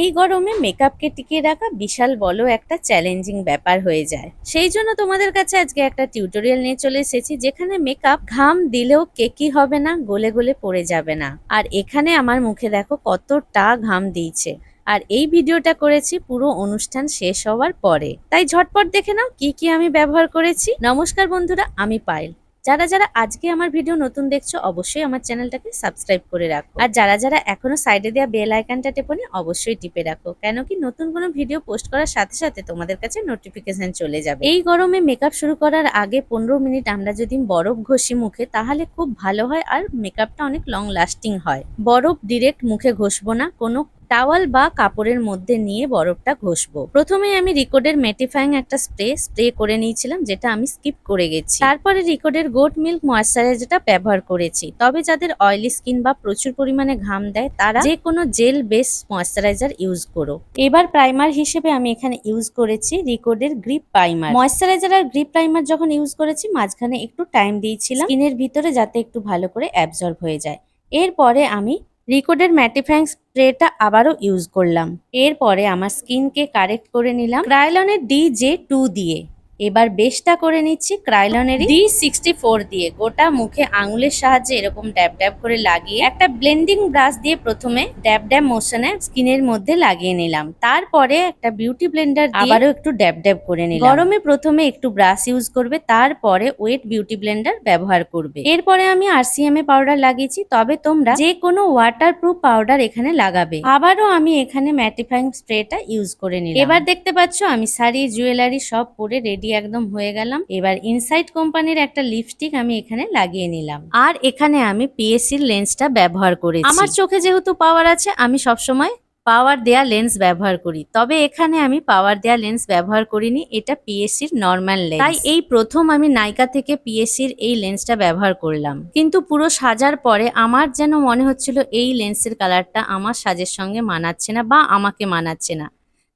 এই গরমে মেকআপকে টিকিয়ে রাখা বিশাল বড় একটা চ্যালেঞ্জিং ব্যাপার হয়ে যায়। সেই জন্য তোমাদের কাছে আজকে একটা টিউটোরিয়াল নিয়ে চলে এসেছি, যেখানে মেকআপ ঘাম দিলেও কেকি হবে না, গলে গলে পড়ে যাবে না। আর এখানে আমার মুখে দেখো কতটা ঘাম দিয়েছে। আর এই ভিডিওটা করেছি পুরো অনুষ্ঠান শেষ হওয়ার পরে। তাই ঝটপট দেখে নাও কি কি আমি ব্যবহার করেছি। নমস্কার বন্ধুরা, আমি পায়েল। যারা যারা আজকে আমার ভিডিও নতুন দেখছ, অবশ্যই আমার চ্যানেলটাকে সাবস্ক্রাইব করে রাখো। আর যারা যারা এখনও সাইডে দেওয়া বেল আইকনটা টেপনি অবশ্যই টিপে রাখো। কেন কি নতুন কোনো ভিডিও পোস্ট করার সাথে সাথে তোমাদের কাছে নোটিফিকেশন চলে যাবে। এই গরমে মেকআপ শুরু করার আগে পনেরো মিনিট আমরা যদি বরফ ঘষি মুখে, তাহলে খুব ভালো হয় আর মেকআপটা অনেক লং লাস্টিং হয়। বরফ ডিরেক্ট মুখে ঘষবো না, কোনো টাওয়াল বা কাপড়ের মধ্যে নিয়ে বরফটা ঘষবো। প্রথমে আমি রিকোডের মেটিফাইং একটা স্প্রে স্প্রে করে নিয়েছিলাম, যেটা আমি স্কিপ করে গেছি। তারপরে রিকোডের গোট মিল্ক ময়েশ্চারাইজারটা ব্যবহার করেছি। তবে যাদের অয়েলি স্কিন বা প্রচুর পরিমাণে ঘাম দেয়, তারা যে কোনো জেল বেস ময়েশ্চারাইজার ইউজ করো। এবার প্রাইমার হিসেবে আমি এখানে ইউজ করেছি রিকোডের গ্রিপ প্রাইমার। ময়েশ্চারাইজার আর গ্রিপ প্রাইমার যখন ইউজ করেছি, মাঝখানে একটু টাইম দিয়েছিলাম, স্কিনের ভিতরে যাতে একটু ভালো করে অ্যাবজর্ব হয়ে যায়। এরপরে আমি রিকোডের ম্যাটিফ্যাং স্প্রেটা আবারও ইউজ করলাম। এরপরে আমার স্কিনকে কারেক্ট করে নিলাম। ক্রাইলনের ডি জে টু দিয়ে। এবার বেশটা করে নিচ্ছি ক্রাইলনের ডি সিক্সটি ফোর দিয়ে গোটা মুখে আঙুলের সাহায্যে এরকম ড্যাব ড্যাব করে লাগিয়ে একটা ব্লেন্ডিং ব্রাশ দিয়ে প্রথমে ড্যাব ড্যাব মোশনে স্কিনের মধ্যে লাগিয়ে নিলাম। তারপরে একটা বিউটি ব্লেন্ডার আবারও একটু ড্যাব ড্যাব করে নিলাম। গরমে প্রথমে একটু ব্রাশ ইউজ করবে তারপরে ওয়েট বিউটি ব্লেন্ডার ব্যবহার করবে। এরপরে আমি আরসিএম এ পাউডার লাগিয়েছি তবে তোমরা যে কোনো ওয়াটার প্রুফ পাউডার এখানে লাগাবে। আবারও আমি এখানে ম্যাটিফাইং স্প্রেটা ইউজ করে নিলাম। এবার দেখতে পাচ্ছ আমি শাড়ি জুয়েলারি সব পরে রেডি একদম হয়ে গেলাম। এবার ইনসাইড কোম্পানির একটা লিপস্টিক আমি এখানে লাগিয়ে নিলাম। আর এখানে আমি পিএসসির লেন্সটা ব্যবহার করেছি। আমার চোখে যেহেতু পাওয়ার আছে, আমি সবসময় পাওয়ার দেয়া লেন্স ব্যবহার করি। তবে এখানে আমি পাওয়ার দেয়া লেন্স ব্যবহার করিনি, এটা পিএসসির নর্মাল লেন্স তাই এই প্রথম আমি নাইকা থেকে পিএসসির এই লেন্সটা ব্যবহার করলাম। কিন্তু পুরো সাজার পরে আমার যেন মনে হচ্ছিল এই লেন্সের কালারটা আমার সাজের সঙ্গে মানাচ্ছে না বা আমাকে মানাচ্ছে না।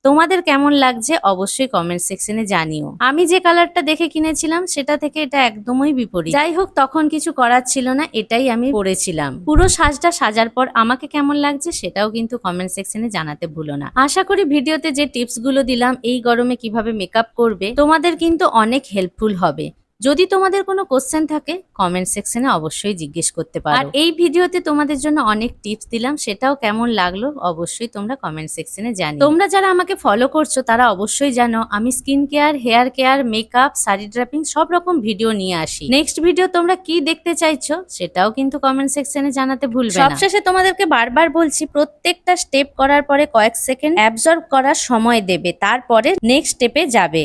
তোমাদের কেমন লাগছে অবশ্যই কমেন্ট সেকশনে জানিও। আমি যে কালারটা দেখে কিনেছিলাম, সেটা থেকে এটা একদমই বিপরীত। যাই হোক, তখন কিছু করার ছিল না, এটাই আমি পরেছিলাম পুরো সাজটা সাজার পর আমাকে কেমন লাগছে, সেটাও কিন্তু কমেন্ট সেকশনে জানাতে ভুলো না। আশা করি ভিডিওতে যে টিপসগুলো দিলাম, এই গরমে কীভাবে মেকআপ করবে, তোমাদের কিন্তু অনেক হেল্পফুল হবে। যদি তোমাদের কোনো কোশ্চেন থাকে কমেন্ট সেকশনে অবশ্যই জিজ্ঞেস করতে পারো। আর এই ভিডিওতে তোমাদের জন্য অনেক টিপস দিলাম সেটাও কেমন লাগল অবশ্যই তোমরা কমেন্ট সেকশনে জানি তোমরা যারা আমাকে ফলো করছ তারা অবশ্যই জানো আমি skin care hair care makeup sari draping সব রকম ভিডিও নিয়ে আসি। নেক্সট ভিডিও তোমরা কি দেখতে চাইছো সেটাও কিন্তু কমেন্ট সেকশনে জানাতে ভুলবে না। সবশেষে তোমাদেরকে বারবার বলছি প্রত্যেকটা স্টেপ করার পরে কয়েক সেকেন্ড অ্যাবজর্ব করার সময় দেবে তারপরে নেক্সট স্টেপে যাবে।